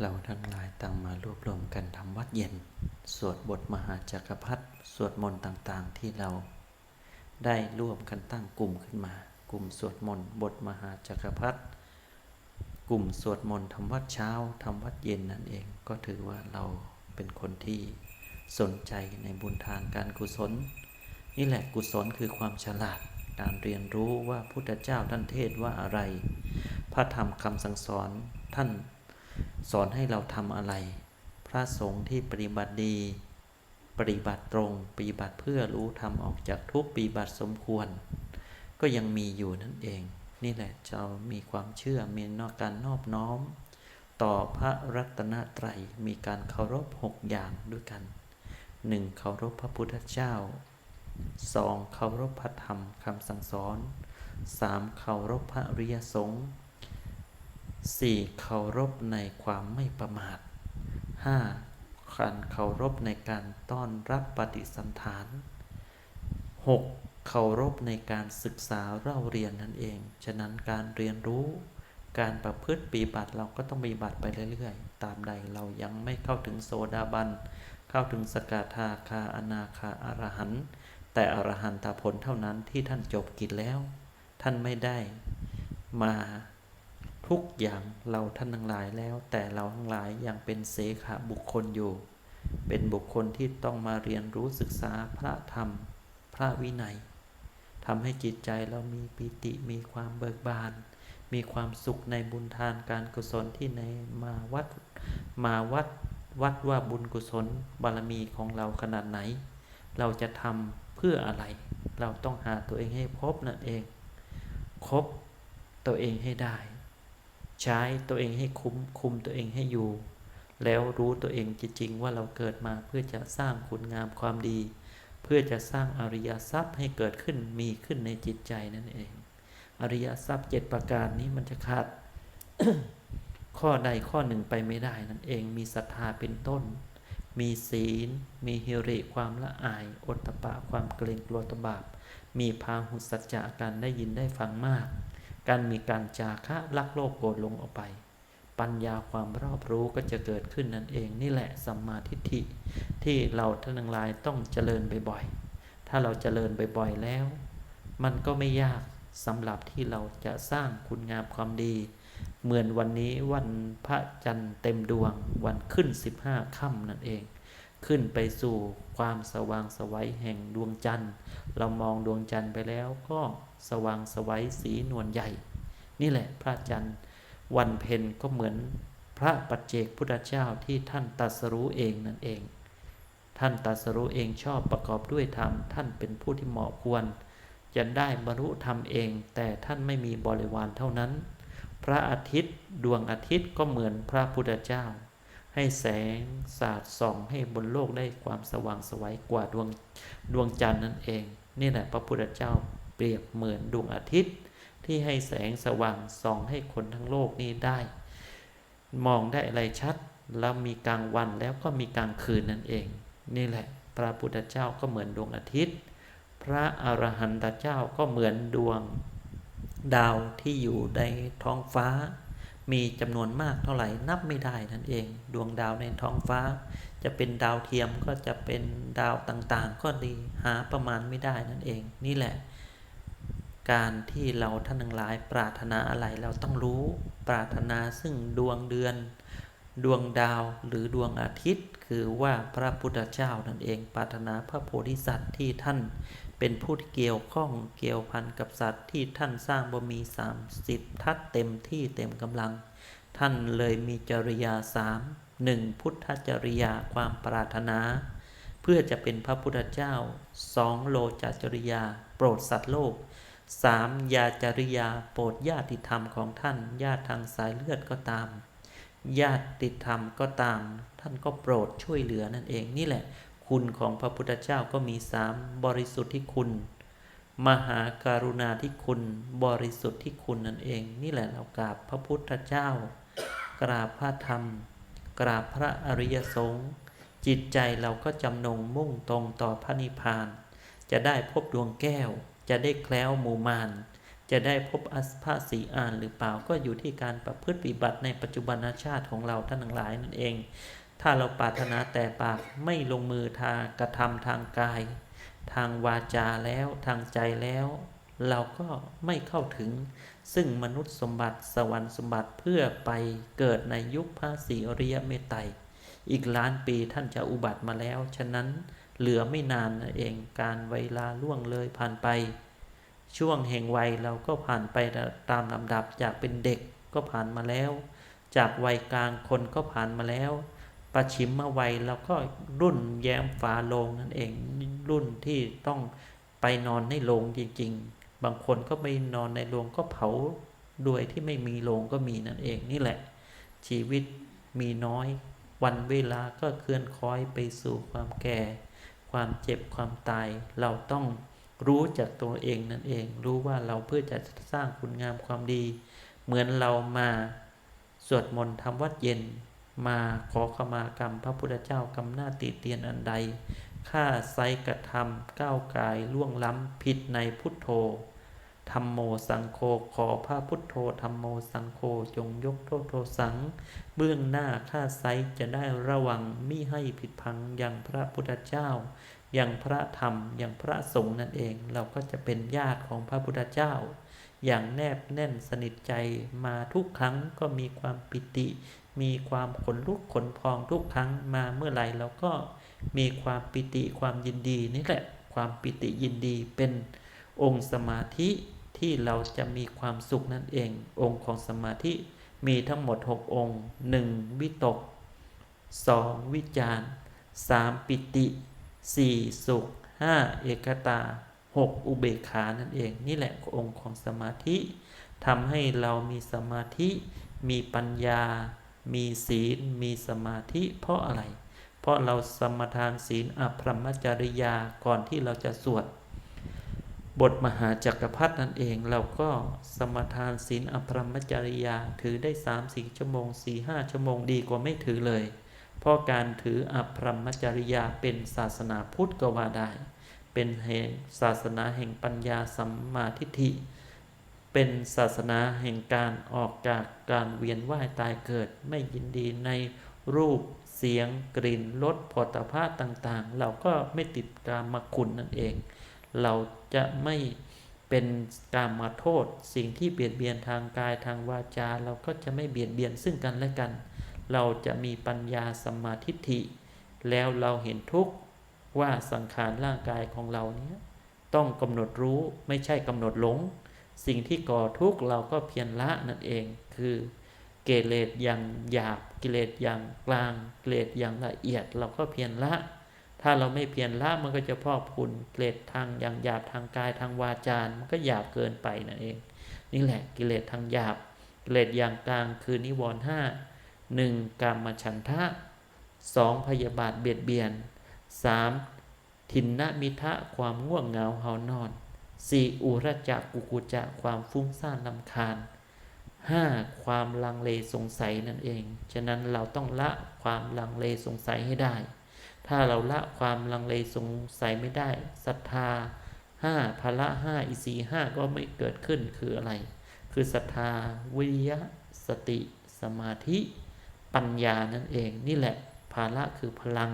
เราทั้งหลายต่างมารวบรวมกันทำวัดเย็น สวดบทมหาจักรพรรดิสวดมนต์ต่างๆ ที่เราได้ร่วมกันตั้งกลุ่มขึ้นมา กลุ่มสวดมนต์บทมหาจักรพรรดิกลุ่มสวดมนต์ทำวัดเช้าทำวัดเย็นนั่นเองก็ถือว่าเราเป็นคนที่สนใจในบุญทานการกุศล นี่แหละกุศลคือความฉลาดการเรียนรู้ว่าพุทธเจ้าท่านเทศว่าอะไร พระธรรมคำสั่งสอนท่าน สอนให้เราทำอะไร พระสงฆ์ที่ปฏิบัติดี ปฏิบัติตรง ปฏิบัติเพื่อรู้ทำออกจากทุกปฏิบัติสมควร ก็ยังมีอยู่นั่นเอง นี่แหละเรามีความเชื่อมีนอกการนอบน้อม ต่อพระรัตนตรัยมีการเคารพหกอย่างด้วยกันหนึ่งเคารพพระพุทธเจ้าสองเคารพพระธรรมคำสั่งสอนสามเคารพพระริยสงฆ์ สี่เคารพในความไม่ประมาทห้าการเคารพในการต้อนรับปฏิสันฐานหกเคารพในการศึกษาเล่าเรียนนั่นเอง ฉะนั้นการเรียนรู้ การประพฤติปฏิบัติเราก็ต้องปฏิบัติไปเรื่อยๆ ตามใดเรายังไม่เข้าถึงโซดาบัน เข้าถึงสกทาคาอนาคาอรหันต์แต่อรหันตผลเท่านั้นที่ท่านจบกิจแล้ว ท่านไม่ได้มา ทุกอย่างเราท่านทั้งหลายแล้ว แต่เราทั้งหลายยังเป็นเสขะบุคคลอยู่ เป็นบุคคลที่ต้องมาเรียนรู้ศึกษาพระธรรม พระวินัยทำให้จิตใจเรามีปิติมีความเบิกบาน มีความสุขในบุญทานการกุศลที่ในมาวัดมาวัดวัดว่าบุญกุศลบารมีของเราขนาดไหน เราจะทำเพื่ออะไร เราต้องหาตัวเองให้พบนั่นเอง คบตัวเองให้ได้ ใช้ตัวเองให้คุ้มคุมตัวเองให้อยู่ แล้วรู้ตัวเองจริงๆว่าเราเกิดมาเพื่อจะสร้างคุณงามความดี เพื่อจะสร้างอริยทรัพย์ให้เกิดขึ้นมีขึ้นในจิตใจนั่นเอง อริยทรัพย์เจ็ดประการนี้มันจะขาดข้อใดข้อหนึ่งไปไม่ได้นั่นเองมีศรัทธาเป็นต้น มีศีล มีฮิริความละอายอดตปะความเกรงกลัวตบาปมีพาหุสัจจะการได้ยินได้ฟังมาก การมีการจาคะลักโลภโกรธลงออกไป ปัญญาความรอบรู้ก็จะเกิดขึ้นนั่นเอง นี่แหละสัมมาทิฏฐิที่เราท่านทั้งหลายต้องเจริญบ่อยๆ ถ้าเราเจริญบ่อยๆแล้ว มันก็ไม่ยากสำหรับที่เราจะสร้างคุณงามความดี เหมือนวันนี้วันพระจันทร์เต็มดวงวันขึ้น 15ค่ำนั่นเอง ขึ้นไปสู่ความสว่างสวัยแห่งดวงจันทร์ เรามองดวงจันทร์ไปแล้วก็สว่างสวัยสีนวลใหญ่ นี่แหละพระจันทร์วันเพ็ญก็เหมือนพระปัจเจกพุทธเจ้าที่ท่านตัสรู้เองนั่นเอง ท่านตัสรู้เองชอบประกอบด้วยธรรม ท่านเป็นผู้ที่เหมาะควร จะได้บรรลุธรรมเอง แต่ท่านไม่มีบริวารเท่านั้น พระอาทิตย์ดวงอาทิตย์ก็เหมือนพระพุทธเจ้า ให้แสงสาดส่อง ให้บนโลกได้ความสว่างสวัยกว่าดวงดวงจันทร์นั่นเอง นี่แหละพระพุทธเจ้าเปรียบเหมือนดวงอาทิตย์ ที่ให้แสงสว่างส่องให้คนทั้งโลกนี้ได้ มองได้อะไรชัด แล้วมีกลางวันแล้วก็มีกลางคืนนั่นเอง นี่แหละ พระพุทธเจ้าก็เหมือนดวงอาทิตย์ พระอรหันตเจ้าก็เหมือนดวงดาวที่อยู่ในท้องฟ้า มีจำนวนมากเท่าไหร่นับไม่ได้นั่นเอง ดวงดาวในท้องฟ้า จะเป็นดาวเทียมก็จะเป็นดาวต่างๆ ก็ดีหาประมาณไม่ได้นั่นเอง นี่แหละ การที่เราท่านทั้งหลายปรารถนาอะไรเราต้องรู้ปรารถนาซึ่งดวงเดือน ดวงดาวหรือดวงอาทิตย์ คือว่าพระพุทธเจ้านั่นเองปรารถนาพระโพธิสัตว์ที่ท่านเป็นผู้ที่เกี่ยวข้องเกี่ยวพันกับสัตว์ที่ท่านสร้างบ่มีสามสิบทัศเต็มที่เต็มกำลัง ท่านเลยมีจริยาสามหนึ่งพุทธจริยาความปรารถนา เพื่อจะเป็นพระพุทธเจ้าสองโลจจริยา โปรดสัตว์โลกสามยาจริยาโปรดญาติธรรมของท่านญาติทางสายเลือดก็ตาม ญาติธรรมก็ตาม ท่านก็โปรดช่วยเหลือนั่นเองนี่แหละ คุณของพระพุทธเจ้าก็มีสามบริสุทธิ์ที่คุณ มหาการุณาที่คุณ บริสุทธิ์ที่คุณนั่นเอง นี่แหละเรากราบพระพุทธเจ้า กราบพระธรรม กราบพระอริยสงฆ์จิตใจเราก็จำนงมุ่งตรงต่อพระนิพพาน จะได้พบดวงแก้ว จะได้แคล้วหมู่มานจะได้พบอัสภาสีอ่านหรือเปล่าก็อยู่ที่การประพฤติปฏิบัติในปัจจุบันชาติของเราท่านทั้งหลายนั่นเอง ถ้าเราปรารถนาแต่ปากไม่ลงมือทางกระทำทางกาย ทางวาจาแล้วทางใจแล้ว เราก็ไม่เข้าถึง ซึ่งมนุษย์สมบัติสวรรค์สมบัติเพื่อไปเกิดในยุคพระศรีอริยเมตไตรอีกล้านปีท่านจะอุบัติมาแล้ว ฉะนั้นเหลือไม่นานนั่นเองการเวลาล่วงเลยผ่านไป ช่วงแห่งวัยเราก็ผ่านไปตามลำดับจากเป็นเด็กก็ผ่านมาแล้ว จากวัยกลางคนก็ผ่านมาแล้ว ประชิมมาวัยเราก็รุ่นแย้มฝาโลงนั่นเองรุ่นที่ต้องไปนอนในโรงจริง ๆ บางคนก็ไม่นอนในโรงก็เผาด้วยที่ไม่มีโรงก็มีนั่นเองนี่แหละ ชีวิตมีน้อย วันเวลาก็เคลื่อนคล้อยไปสู่ความแก่ ความเจ็บความตาย เราต้องรู้จากตัวเองนั่นเอง รู้ว่าเราเพื่อจะสร้างคุณงามความดี เหมือนเรามาสวดมนต์ทำวัดเย็น มาขอขมากรรม พระพุทธเจ้ากำหน้าติเตียนอันใดข้าไซกระทำก้าวกายล่วงล้ำผิดในพุทโธธรรมโมสังโฆขอพระพุทโธธรรมโมสังโฆจงยกโทษโทสัง เบื้องหน้าข้าไซจะได้ระวังมิให้ผิดพังอย่างพระพุทธเจ้า อย่างพระธรรมอย่างพระสงฆ์นั่นเอง เราก็จะเป็นญาติของพระพุทธเจ้า อย่างแนบแน่นสนิทใจมาทุกครั้งก็มีความปิติ มีความขนลุกขนพองทุกครั้งมาเมื่อไหร่เราก็มีความปิติความยินดีนี่แหละ ความปิติยินดีเป็นองค์สมาธิที่เราจะมีความสุขนั่นเอง องค์ของสมาธิมีทั้งหมด 6 องค์ 1. วิตก 2. วิจารสามปิติ 4. สุข 5. เอกตา 6. อุเบกขานั่นเอง นี่แหละองค์ของสมาธิทำให้เรามีสมาธิมีปัญญา มีศีลมีสมาธิเพราะอะไร เพราะเราสมทานศีลอภรมจริยาก่อนที่เราจะสวด บทมหาจักรพรรดินั่นเองเราก็สมทานศีลอภรมจริยาถือได้สามสี่ชั่วโมงสี่ห้าชั่วโมงดีกว่าไม่ถือเลย เพราะการถืออภรมจริยาเป็นศาสนาพุทธก็ว่าได้ เป็นแห่งศาสนาแห่งปัญญาสัมมาทิฏฐิ เป็นศาสนาแห่งการออกจากการเวียนว่ายตายเกิด ไม่ยินดีในรูปเสียงกลิ่นรสผลิตภัณฑ์ต่างๆ เราก็ไม่ติดกามมาคุณนั่นเอง เราจะไม่เป็นกามมาโทษ สิ่งที่เบียดเบียนทางกายทางวาจา เราก็จะไม่เบียดเบียนซึ่งกันและกัน เราจะมีปัญญาสมมาทิฏฐิ แล้วเราเห็นทุกข์ว่าสังขารร่างกายของเราเนี้ยต้องกำหนดรู้ไม่ใช่กำหนดหลง สิ่งที่ก่อทุกข์เราก็เพียรละนั่นเอง คือเกเรตอย่างหยาบกิเลสอย่างกลางกิเลสอย่างละเอียดเราก็เพียรละ ถ้าเราไม่เพียรละมันก็จะพอกพูนกิเลสทางอย่างหยาบทางกายทางวาจามันก็หยาบเกินไปนั่นเอง นี่แหละกิเลสทางหยาบกิเลสอย่างกลางคือนิวรณ์ห้าหนึ่งกามฉันทะสองพยาบาทเบียดเบียนสามทินนมิทะความง่วงเหงาเหานอน สี่อุรจักกุกุจะความฟุ้งซ่านลำคาญห้าความลังเลสงสัยนั่นเอง ฉะนั้นเราต้องละความลังเลสงสัยให้ได้ ถ้าเราละความลังเลสงสัยไม่ได้ศรัทธาห้าภละห้าอิสีห้าก็ไม่เกิดขึ้นคืออะไร คือศรัทธาวิริยะ สติ สมาธิ ปัญญานั่นเอง นี่แหละภาละคือพลัง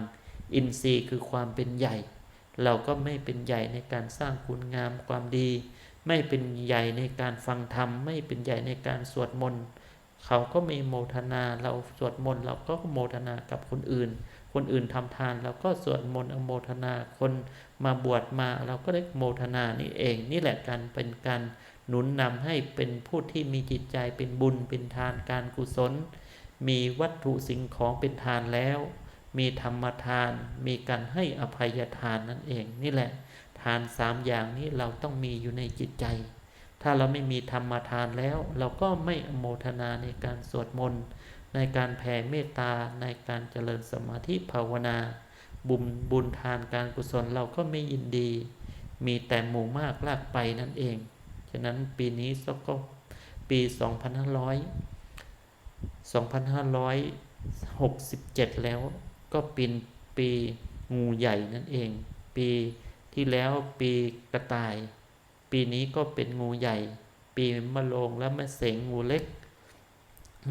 อินทรีย์คือความเป็นใหญ่ เราก็ไม่เป็นใหญ่ในการสร้างคุณงามความดี ไม่เป็นใหญ่ในการฟังธรรม ไม่เป็นใหญ่ในการสวดมนต์เขาก็ม่โมทนาเราสวดมนต์เราก็โมทนากับคนอื่น คนอื่นทำทานเราก็สวดมนต์อโมทนาคนมาบวชมาเราก็ได้โมทนานี่เอง นี่แหละการเป็นการหนุนนำให้เป็นผู้ที่มีจิตใจเป็นบุญเป็นทานการกุศล มีวัตถุสิ่งของเป็นทานแล้ว มีธรรมทาน มีการให้อภัยทานนั่นเอง นี่แหละ ทานสามอย่างนี้เราต้องมีอยู่ในจิตใจ ถ้าเราไม่มีธรรมทานแล้ว เราก็ไม่อโมทนาในการสวดมนต์ในการแผ่เมตตาในการเจริญสมาธิภาวนา บุญบุญทานการกุศลเราก็ไม่ยินดี มีแต่หมู่มากลากไปนั่นเอง ฉะนั้นปีนี้สก็ปี 2500 2567 แล้ว ก็เป็นปีงูใหญ่นั่นเอง ปีที่แล้วปีกระต่าย ปีนี้ก็เป็นงูใหญ่ ปีมะโรงและแม่เสงงูเล็ก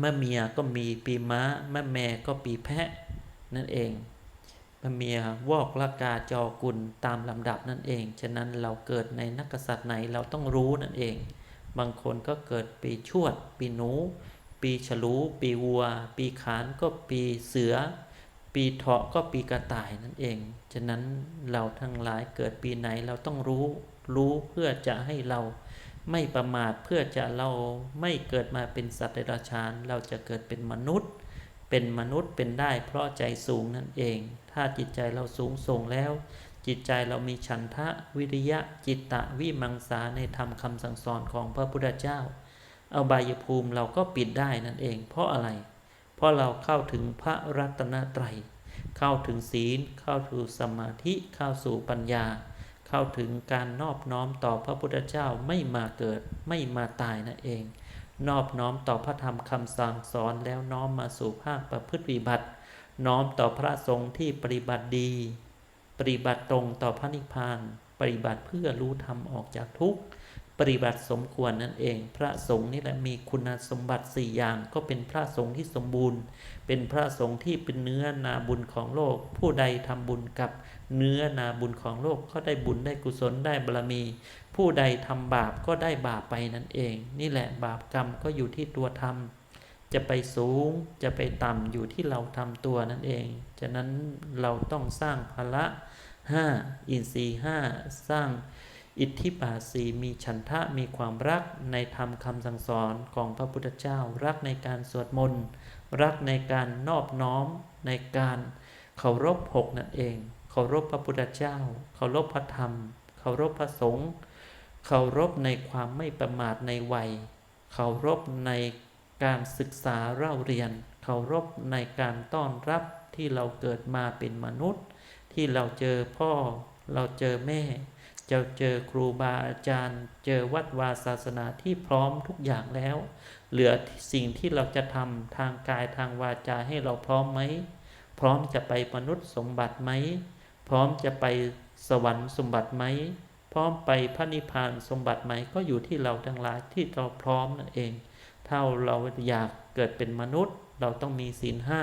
มะเมียก็มีปีม้ามะแม่ก็ปีแพะนั่นเองมะเมียวอกละกาจอกุลตามลำดับนั่นเอง ฉะนั้นเราเกิดในนักกษัตริย์ไหนเราต้องรู้นั่นเอง บางคนก็เกิดปีชวด ปีหนู ปีฉลู ปีวัว ปีขานก็ปีเสือ ปีเถาะก็ปีกระต่ายนั่นเอง ฉะนั้นเราทั้งหลายเกิดปีไหนเราต้องรู้รู้เพื่อจะให้เราไม่ประมาทเพื่อจะเราไม่เกิดมาเป็นสัตว์เดรัจฉานเราจะเกิดเป็นมนุษย์ เป็นมนุษย์เป็นได้เพราะใจสูงนั่นเอง ถ้าจิตใจเราสูงส่งแล้ว จิตใจเรามีฉันทะวิริยะจิตตะวิมังสาในธรรมคำสั่งสอนของพระพุทธเจ้า เอาบายภูมิเราก็ปิดได้นั่นเอง เพราะอะไร เพราะเราเข้าถึงพระรัตนตรัย เข้าถึงศีล เข้าถึงสมาธิ เข้าสู่ปัญญา เข้าถึงการนอบน้อมต่อพระพุทธเจ้าไม่มาเกิดไม่มาตายนั่นเอง นอบน้อมต่อพระธรรมคำสั่งสอนแล้วน้อมมาสู่ภาคประพฤติปฏิบัติ น้อมต่อพระสงฆ์ที่ปฏิบัติดี ปฏิบัติตรงต่อพระนิพพาน ปฏิบัติเพื่อรู้ธรรมออกจากทุกข์ ปฏิบัติสมควรนั่นเอง พระสงฆ์นี่แหละมีคุณสมบัติสี่อย่าง ก็เป็นพระสงฆ์ที่สมบูรณ์ เป็นพระสงฆ์ที่เป็นเนื้อนาบุญของโลก ผู้ใดทำบุญกับเนื้อนาบุญของโลกก็ได้บุญได้กุศลได้บารมี ผู้ใดทำบาปก็ได้บาปไปนั่นเอง นี่แหละบาปกรรมก็อยู่ที่ตัวทำจะไปสูงจะไปต่ำอยู่ที่เราทำตัวนั่นเอง ฉะนั้นเราต้องสร้างภละห้าอินทรีย์ห้าสร้าง อิทธิบาสีมีฉันทะมีความรักในธรรมคำสั่งสอนของพระพุทธเจ้า รักในการสวดมนต์รักในการนอบน้อมในการเคารพหกนั่นเอง เคารพพระพุทธเจ้า เคารพพระธรรม เคารพพระสงฆ์เคารพในความไม่ประมาทในวัย เคารพในการศึกษาเล่าเรียน เคารพในการต้อนรับที่เราเกิดมาเป็นมนุษย์ ที่เราเจอพ่อเราเจอแม่ จะเจอครูบาอาจารย์ เจอวัดวาศาสนาที่พร้อมทุกอย่างแล้ว เหลือสิ่งที่เราจะทำทางกายทางวาจาให้เราพร้อมไหม พร้อมจะไปมนุษย์สมบัติไหม พร้อมจะไปสวรรค์สมบัติไหม พร้อมไปพระนิพพานสมบัติไหม ก็อยู่ที่เราทั้งหลายที่เราพร้อมนั่นเองถ้าเราอยากเกิดเป็นมนุษย์ เราต้องมีศีลห้า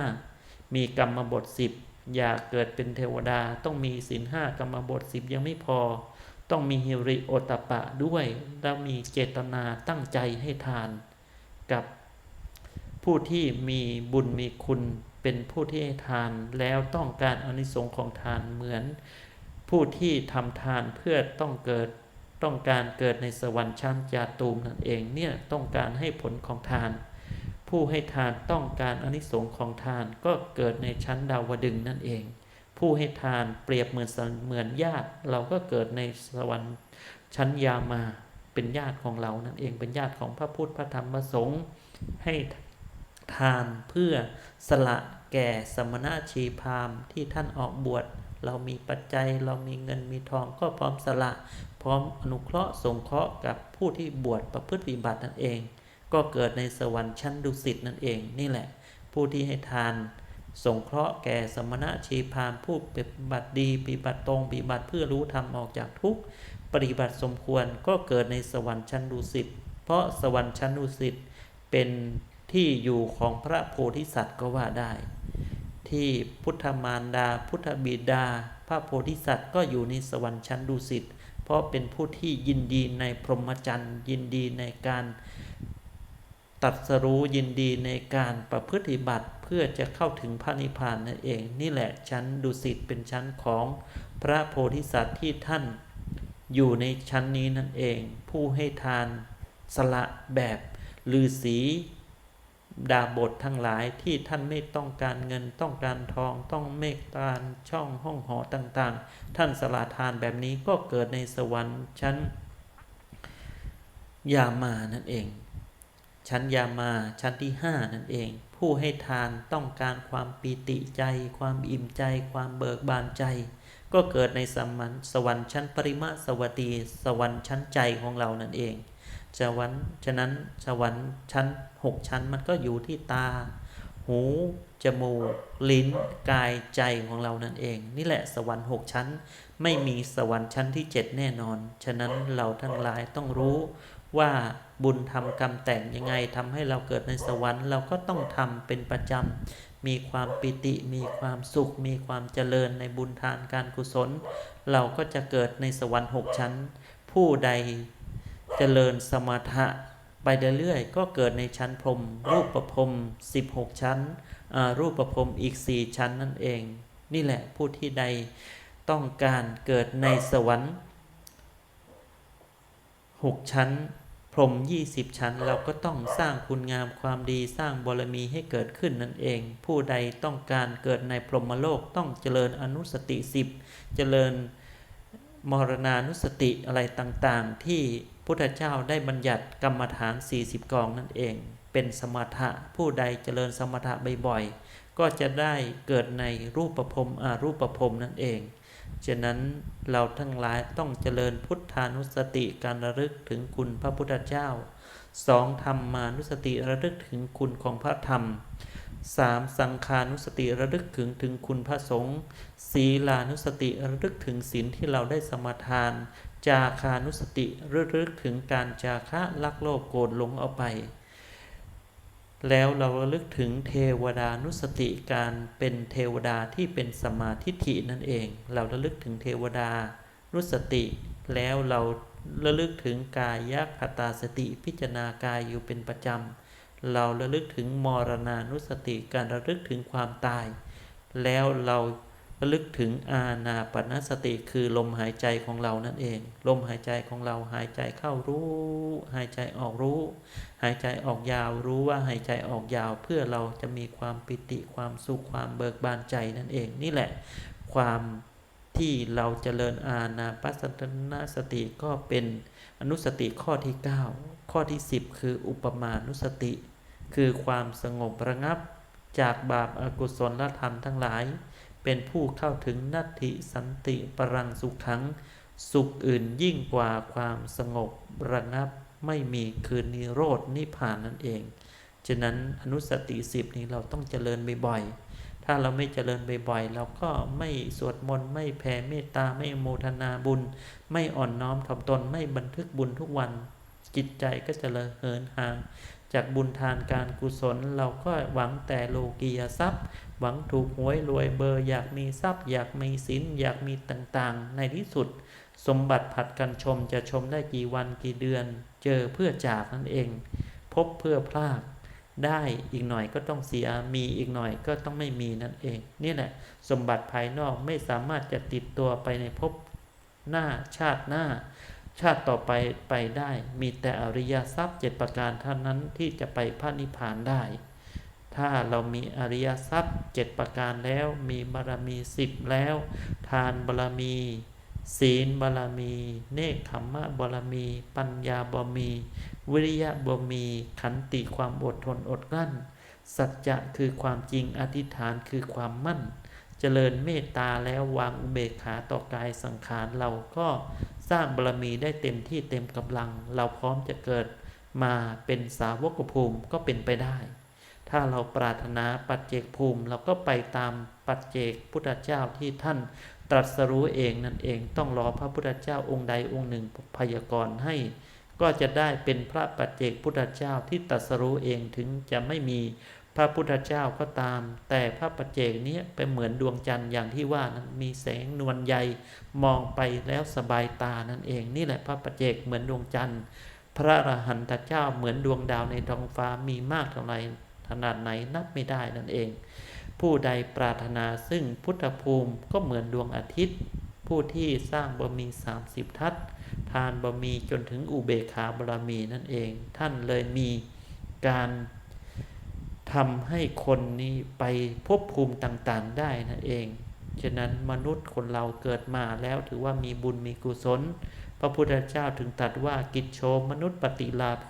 มีกรรมบทสิบอยากเกิดเป็นเทวดาต้องมีศีลห้ากรรมบทสิบยังไม่พอ ต้องมีฮิริโอตปะด้วย แล้วมีเจตนาตั้งใจให้ทาน กับผู้ที่มีบุญมีคุณเป็นผู้ที่ให้ทานแล้วต้องการอนิสงส์ของทานเหมือน ผู้ที่ทำทานเพื่อต้องเกิดต้องการเกิดในสวรรค์ชั้นจาตูมนั่นเองเนี่ยต้องการให้ผลของทาน ผู้ให้ทานต้องการอนิสงส์ของทานก็เกิดในชั้นดาวดึงนั่นเอง ผู้ให้ทานเปรียบเหมือนเหมือนญาติ เราก็เกิดในสวรรค์ชั้นยามาเป็นญาติของเรานั่นเองเป็นญาติของพระพุทธพระธรรมพระสงฆ์ให้ทานเพื่อสละแก่สมณะชีพามที่ท่านออกบวช เรามีปัจจัยเรามีเงินมีทองก็พร้อมสละ พร้อมอนุเคราะห์สงเคราะห์กับผู้ที่บวชประพฤติปฏิบัตินั่นเอง ก็เกิดในสวรรค์ชั้นดุสิตนั่นเอง นี่แหละ ผู้ที่ให้ทาน สงเคราะห์แก่สมณะชีพามผู้ปฏิบัติดีปฏิบัติตรงปฏิบัติเพื่อรู้ธรรมออกจากทุกข์ปฏิบัติสมควรก็เกิดในสวรรค์ชั้นดุสิตเพราะสวรรค์ชั้นดุสิตเป็นที่อยู่ของพระโพธิสัตว์ก็ว่าได้ ที่พุทธมารดา พุทธบิดา พระโพธิสัตว์ก็อยู่ในสวรรค์ชั้นดุสิตเพราะเป็นผู้ที่ยินดีในพรหมจรรย์ยินดีในการ ตัดสรู้ยินดีในการประพฤติบัติเพื่อจะเข้าถึงพระนิพพานนั่นเอง นี่แหละชั้นดุสิตเป็นชั้นของพระโพธิสัตว์ที่ท่านอยู่ในชั้นนี้นั่นเอง ผู้ให้ทานสละแบบลือสีดาบททั้งหลายที่ท่านไม่ต้องการเงินต้องการทองต้องเมตตาช่องห้องหอต่างๆ ท่านสละทานแบบนี้ก็เกิดในสวรรค์ชั้นยามานั่นเอง ชั้นยามาชั้นที่ห้านั่นเอง ผู้ให้ทานต้องการความปีติใจ ความอิ่มใจ ความเบิกบานใจ ก็เกิดในสวรรค์สวรรค์ชั้นปริมาสวัสดีสวรรค์ชั้นใจของเรานั่นเองสวรรค์ฉะนั้นสวรรค์ชั้นหกชั้นมันก็อยู่ที่ตา หู จมูก ลิ้น กายใจของเรานั่นเอง นี่แหละสวรรค์หกชั้น ไม่มีสวรรค์ชั้นที่เจ็ดแน่นอน ฉะนั้นเราทั้งหลายต้องรู้ ว่าบุญทำกรรมแต่งยังไงทำให้เราเกิดในสวรรค์ เราก็ต้องทำเป็นประจำ มีความปิติ มีความสุข มีความเจริญในบุญทานการกุศล เราก็จะเกิดในสวรรค์หกชั้น ผู้ใดเจริญสมถะไปเรื่อยๆก็เกิดในชั้นพรม รูปประพรม 16 ชั้น รูปประพรมอีก 4 ชั้นนั่นเอง นี่แหละผู้ที่ใดต้องการเกิดในสวรรค์ 6 ชั้น พรหม20 ชั้นเราก็ต้องสร้างคุณงามความดีสร้างบารมีให้เกิดขึ้นนั่นเอง ผู้ใดต้องการเกิดในพรหมโลกต้องเจริญอนุสติสิบเจริญมรณานุสติอะไรต่างๆ ที่พุทธเจ้าได้บัญญัติกรรมฐาน 40 กองนั่นเอง เป็นสมถะผู้ใดเจริญสมถะบ่อยๆก็จะได้เกิดในรูปประพรมอารูปประพรมนั่นเอง ฉะนั้นเราทั้งหลายต้องเจริญพุทธานุสติการระลึกถึงคุณพระพุทธเจ้าสองธรรมานุสติระลึกถึงคุณของพระธรรมสามสังขานุสติระลึกถึงถึงคุณพระสงฆ์ศีลานุสติระลึกถึงศีลที่เราได้สมาทาน จาคานุสติระลึกถึงการจาคะลักโลภโกรธหลงเอาไป แล้วเราระลึกถึงเทวดานุสติการเป็นเทวดาที่เป็นสมาธิฐินั่นเอง เราระลึกถึงเทวดานุสติ แล้วเราระลึกถึงกายคตาสติพิจารณากายอยู่เป็นประจำ เราระลึกถึงมรณานุสติการระลึกถึงความตาย แล้วเรา ระลึกถึงอาณาปณสติคือลมหายใจของเรานั่นเอง ลมหายใจของเราหายใจเข้ารู้ หายใจออกรู้ หายใจออกยาวรู้ว่าหายใจออกยาว เพื่อเราจะมีความปิติความสุขความเบิกบานใจนั่นเอง นี่แหละ ความที่เราจเจริญอาณาปัสสนสติก็เป็นอนุสติข้อที่ 9 ข้อที่ 10 คืออุปมานุสติ คือความสงบระงับจากบาปอากุศลธรรมทั้งหลาย เป็นผู้เข้าถึงนัตถิสันติปรังสุขขัง สุขอื่นยิ่งกว่าความสงบระงับไม่มีคืนนิโรดนิพานนั่นเอง ฉะนั้นอนุสติสิบนี้เราต้องเจริญบ่อยๆ ถ้าเราไม่เจริญบ่อยๆ เราก็ไม่สวดมนต์ไม่แผ่เมตตาไม่โมทนาบุญ ไม่อ่อนน้อมถ่อมตนไม่บันทึกบุญทุกวัน จิตใจก็จะเลยเหินห่าง จากบุญทานการกุศลเราก็หวังแต่โลกียทรัพย์ หวังถูกหวยรวยเบอร์ อยากมีทรัพย์ อยากมีสินอยากมีต่างๆ ในที่สุด สมบัติผัดกันชมจะชมได้กี่วันกี่เดือน เจอเพื่อจากนั่นเอง พบเพื่อพลาดได้อีกหน่อยก็ต้องเสียมีอีกหน่อยก็ต้องไม่มีนั่นเอง นี่แหละสมบัติภายนอกไม่สามารถจะติดตัวไปในภพหน้าชาติหน้า ชาติต่อไปไปได้ มีแต่อริยทรัพย์เจ็ดประการเท่านั้นที่จะไปพระนิพพานได้ ถ้าเรามีอริยทรัพย์เจ็ดประการแล้ว มีบารมีสิบแล้ว ทานบารมี ศีลบารมี เนคขมมะบารมี ปัญญาบารมี วิริยะบารมี ขันติความอดทนอดกลั้น สัจจะคือความจริงอธิษฐานคือความมั่น เจริญเมตตาแล้ววางอุเบกขาต่อกายสังขารเราก็ สร้างบารมีได้เต็มที่เต็มกำลัง เราพร้อมจะเกิดมาเป็นสาวกภูมิก็เป็นไปได้ ถ้าเราปรารถนาปัจเจกภูมิเราก็ไปตามปัจเจกพุทธเจ้าที่ท่านตรัสรู้เองนั่นเองต้องรอพระพุทธเจ้าองค์ใดองค์หนึ่งพยากรณ์ให้ ก็จะได้เป็นพระปัจเจกพุทธเจ้าที่ตรัสรู้เองถึงจะไม่มี พระพุทธเจ้าก็ตาม แต่พระปัจเจกนี้เป็นเหมือนดวงจันทร์อย่างที่ว่านั้นมีแสงนวลใหญ่มองไปแล้วสบายตานั่นเอง นี่แหละพระปัจเจกเหมือนดวงจันทร์ พระอรหันตเจ้าเหมือนดวงดาวในท้องฟ้ามีมากเท่าไรขนาดไหนนับไม่ได้นั่นเอง ผู้ใดปรารถนาซึ่งพุทธภูมิก็เหมือนดวงอาทิตย์ ผู้ที่สร้างบารมี30 ทัศทานบารมีจนถึงอุเบกขาบารมีนั่นเอง ท่านเลยมีการ ทำให้คนนี้ไปภพภูมิต่างๆได้นั่นเอง ฉะนั้นมนุษย์คนเราเกิดมาแล้วถือว่ามีบุญมีกุศล พระพุทธเจ้าถึงตรัสว่ากิจโชมนุษย์ปฏิลาโภ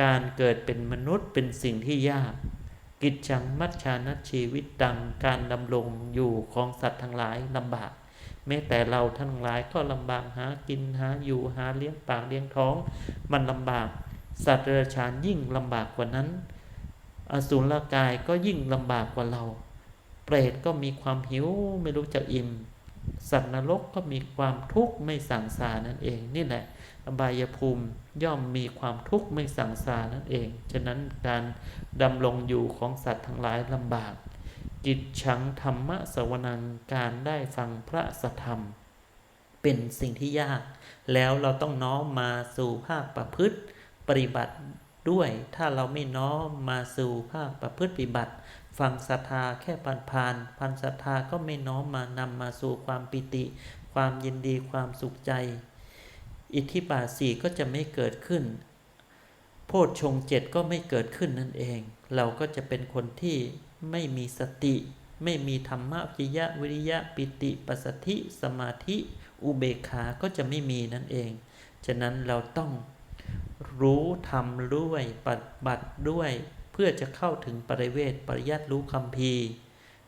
การเกิดเป็นมนุษย์เป็นสิ่งที่ยาก กิจจังมัชชานัชีวิตดังการดำรงอยู่ของสัตว์ทั้งหลายลำบากแม้แต่เราทั้งหลายก็ลำบากหากินหาอยู่หาเลี้ยงปากเลี้ยงท้อง มันลำบากสัตว์เดรัจฉานยิ่งลำบากกว่านั้น อสูรกายก็ยิ่งลำบากกว่าเรา เปรตก็มีความหิวไม่รู้จักอิ่ม สัตว์นรกก็มีความทุกข์ไม่สั่งสานั่นเอง นี่แหละ อบายภูมิย่อมมีความทุกข์ไม่สังสารนั่นเอง ฉะนั้นการดำรงอยู่ของสัตว์ทั้งหลายลำบากกิจฉังธรรมะสวนังการได้ฟังพระสธรรม เป็นสิ่งที่ยาก แล้วเราต้องน้อมมาสู่ภาคประพฤติปฏิบัติ ด้วยถ้าเราไม่น้อมมาสู่ภาคประพฤติปฏิบัติ ฟังศรัทธาแค่ผ่านผ่านๆพันศรัทธาก็ไม่น้อมมานำมาสู่ความปิติ ความยินดีความสุขใจ อิทธิบาทสี่ก็จะไม่เกิดขึ้น โพชฌงเจ็ดก็ไม่เกิดขึ้นนั่นเอง เราก็จะเป็นคนที่ไม่มีสติ ไม่มีธรรมะวิยะวิริยะปิติปัสสธิ สมาธิ อุเบกขาก็จะไม่มีนั่นเอง ฉะนั้นเราต้อง รู้ทำด้วยปฏิบัติด้วย เพื่อจะเข้าถึงปริเวทปริยัติรู้คำพี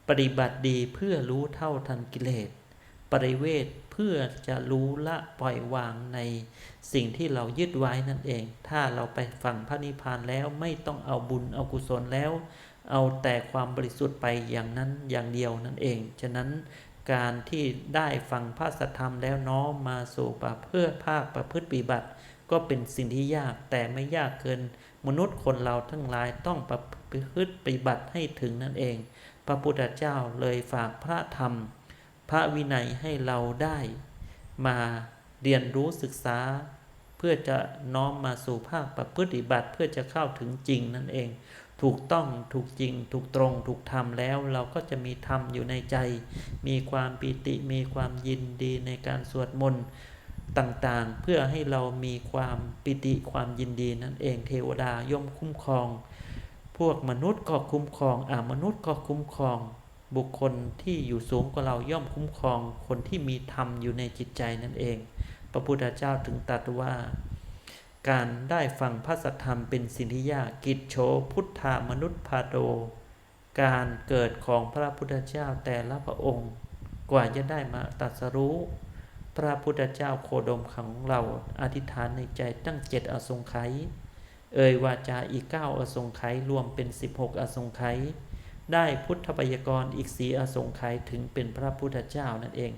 ปฏิบัติดีเพื่อรู้เท่าทันกิเลส ปริเวทเพื่อจะรู้ละปล่อยวางในสิ่งที่เรายึดไว้นั่นเอง ถ้าเราไปฝั่งพระนิพพานแล้วไม่ต้องเอาบุญเอากุศลแล้ว เอาแต่ความบริสุทธิ์ไปอย่างนั้นอย่างเดียวนั่นเอง ฉะนั้นการที่ได้ฟังพระสัทธรรมแล้วน้อมมาสู่ประเพื่อภาคประพฤติปฏิบัติ ก็เป็นสิ่งที่ยากแต่ไม่ยากเกิน มนุษย์คนเราทั้งหลายต้องประพฤติปฏิบัติให้ถึงนั่นเอง พระพุทธเจ้าเลยฝากพระธรรม พระวินัยให้เราได้ มาเรียนรู้ศึกษา เพื่อจะน้อมมาสู่ภาคประพฤติปฏิบัติเพื่อจะเข้าถึงจริงนั่นเอง ถูกต้องถูกจริง ถูกตรง ถูกธรรมแล้วเราก็จะมีธรรมอยู่ในใจ มีความปีติมีความยินดีในการสวดมนต์ ต่างๆ เพื่อให้เรามีความปิติความยินดีนั่นเองเทวดาย่อมคุ้มครอง พวกมนุษย์ก็คุ้มครองอามนุษย์ก็คุ้มครอง บุคคลที่อยู่สูงกว่าเราย่อมคุ้มครอง คนที่มีธรรมอยู่ในจิตใจนั่นเอง พระพุทธเจ้าถึงตรัสว่า การได้ฟังพระสัทธรรมเป็นสิ่งที่ยากกิจโฉพุทธามนุษย์พาโด การเกิดของพระพุทธเจ้าแต่ละพระองค์ กว่าจะได้มาตรัสรู้ พระพุทธเจ้าโคดมของเราอธิษฐานในใจตั้งเจ็ดอสงไขยเอ่ยวาจาอีกเก้าอสงไขยรวมเป็น16อสงไขยได้พุทธพยากรอีกสีอสงไขยถึงเป็นพระพุทธเจ้านั่นเอง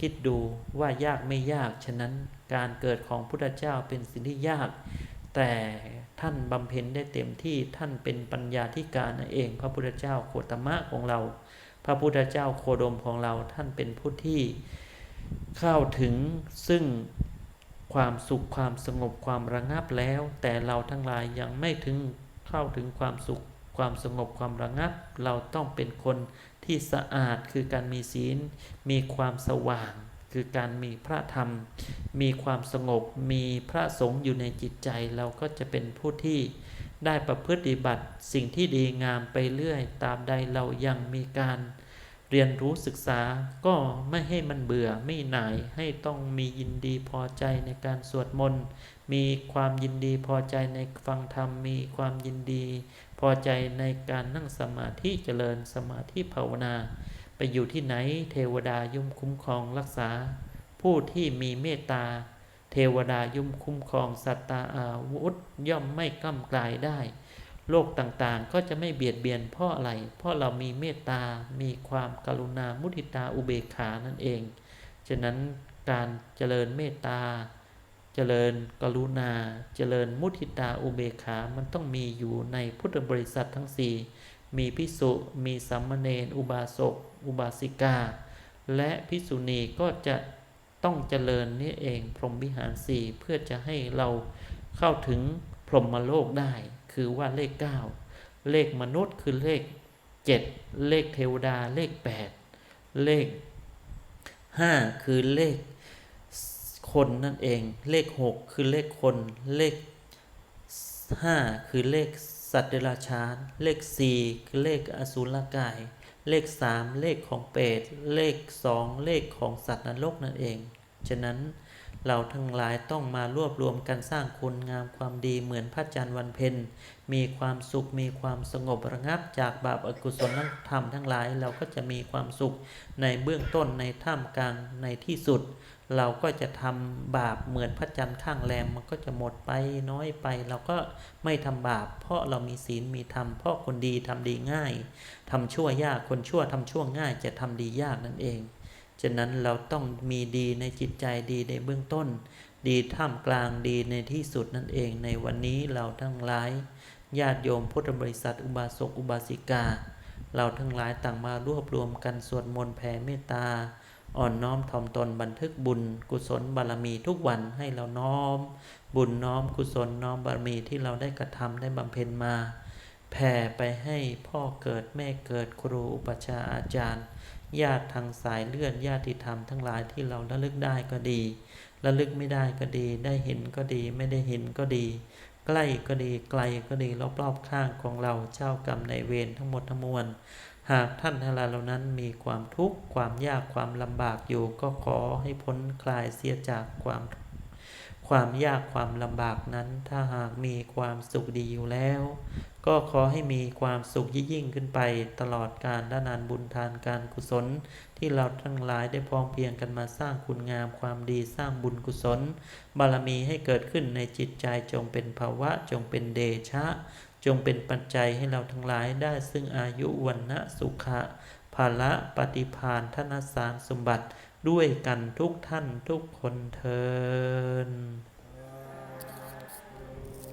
คิดดูว่ายากไม่ยากฉะนั้นการเกิดของพุทธเจ้าเป็นสิ่งที่ยาก แต่ท่านบำเพ็ญได้เต็มที่ท่านเป็นปัญญาธิการนั่นเอง พระพุทธเจ้าโคตมะของเรา พระพุทธเจ้าโคดมของเราท่านเป็นผู้ที่ เข้าถึงซึ่งความสุขความสงบความระงับแล้ว แต่เราทั้งหลายยังไม่ถึงเข้าถึงความสุขความสงบความระงับ เราต้องเป็นคนที่สะอาดคือการมีศีล มีความสว่าง คือการมีพระธรรม มีความสงบมีพระสงฆ์อยู่ในจิตใจ เราก็จะเป็นผู้ที่ได้ประพฤติบัติสิ่งที่ดีงามไปเรื่อย ตามใดเรายังมีการ เรียนรู้ศึกษาก็ไม่ให้มันเบื่อไม่หน่ายให้ต้องมียินดีพอใจในการสวดมนต์มีความยินดีพอใจในฟังธรรม มีความยินดี พอใจในการนั่งสมาธิเจริญสมาธิภาวนา ไปอยู่ที่ไหนเทวดายุ่มคุ้มครองรักษา ผู้ที่มีเมตตา เทวดายุ่มคุ้มครองสัตตาอาวุธย่อมไม่ก้ำกลายได้ โลกต่างๆ ก็จะไม่เบียดเบียนเพราะอะไร เพราะเรามีเมตตา มีความกรุณา มุทิตา อุเบกขานั่นเอง ฉะนั้นการเจริญเมตตา เจริญกรุณา เจริญมุทิตา อุเบกขา มันต้องมีอยู่ในพุทธบริษัททั้งสี่มีพิสุ มีสัมมเนนอุบาสก อุบาสิกา และพิสุณีก็จะต้องเจริญนี่เอง พรหมวิหารสี่เพื่อจะให้เราเข้าถึงพรหมโลกได้ คือว่าเลข 9 เลขมนุษย์คือเลข 7 เลขเทวดาเลข 8 เลข 5 คือเลขคนนั่นเอง เลข 6 คือเลขคน เลข 5 คือเลขสัตว์เดรัจฉาน เลข 4 คือเลขอสุรกาย เลข 3 เลขของเปรตเลข 2 เลขของสัตว์นรกนั่นเอง ฉะนั้น เราทั้งหลายต้องมารวบรวมกันสร้างคุณงามความดีเหมือนพระจันทร์วันเพ็ญมีความสุขมีความสงบระงับจากบาปอกุศลธรรมทั้งหลาย เราก็จะมีความสุขในเบื้องต้นในท่ามกลางในที่สุด เราก็จะทำบาปเหมือนพระจันทร์ข้างแรมมันก็จะหมดไปน้อยไป เราก็ไม่ทำบาป เพราะเรามีศีลมีธรรมเพราะคนดีทำดีง่ายทำชั่วยากคนชั่วทำชั่วง่ายจะทำดียากนั่นเอง ฉะนั้นเราต้องมีดีในจิตใจดีในเบื้องต้น ดีท่ามกลางดีในที่สุดนั่นเองในวันนี้เราทั้งหลายญาติโยมพุทธบริษัทอุบาสกอุบาสิกา เราทั้งหลายต่างมารวบรวมกันสวดมนต์แผ่เมตตา อ่อนน้อมถ่อมตนบันทึกบุญ กุศลบารมีทุกวันให้เราน้อม บุญน้อมกุศลน้อมบารมีที่เราได้กระทำได้บำเพ็ญมา แผ่ไปให้พ่อเกิดแม่เกิดครูอุปัชฌาอาจารย์ ญาติทางสายเลือดญาติธรรมทั้งหลายที่เราระลึกได้ก็ดีระลึกไม่ได้ก็ดี ได้เห็นก็ดี ไม่ได้เห็นก็ดี ใกล้ก็ดีไกลก็ดีรอบๆข้างของเราเจ้ากรรมในเวรทั้งหมดทั้งมวล หากท่านทั้งหลายเหล่านั้นมีความทุกข์ความยากความลำบากอยู่ก็ขอให้พ้นคลายเสียจากความทุกข์ ความยากความลำบากนั้น ถ้าหากมีความสุขดีอยู่แล้ว ก็ขอให้มีความสุขยิ่งขึ้นไปตลอดการด้านานบุญทานการกุศล ที่เราทั้งหลายได้พ้อมเพียงกันมาสร้างคุณงามความดีสร้างบุญกุศล บารมีให้เกิดขึ้นในจิตใจจงเป็นภาวะจงเป็นเดชะ จงเป็นปัจจัยให้เราทั้งหลายได้ซึ่งอายุวันนะสุขะภาละปฏิพานธนสารสมบัติ ด้วยกันทุกท่านทุกคนเทิน